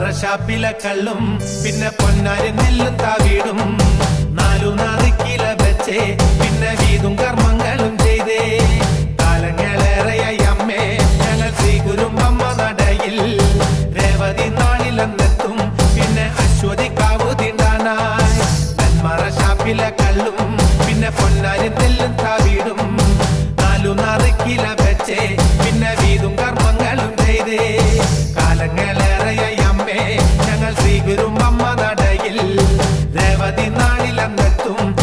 പാറശാപ്പിലെ കള്ളും പിന്നെ പൊന്നാരി നെല്ലും താവീടും നാലു നാല് കില വെച്ചേ പിന്നെ വീതും കർമ്മങ്ങളും ചെയ്തേ. കാലങ്ങളേറെയായി അമ്മേ ഞങ്ങൾ ശ്രീ നടയിൽ. രേവതി നാളിലെന്നെത്തും പിന്നെ അശ്വതി കാവു തിണ്ടാനായി. ഷാപ്പിലെ കള്ളും പിന്നെ പൊന്നാരി നെല്ലും താവീടും നാലു നാറ് കില വെച്ചേ പിന്നെ വീതും കർമ്മങ്ങളും ചെയ്തേ. കാലങ്ങളെ കാലം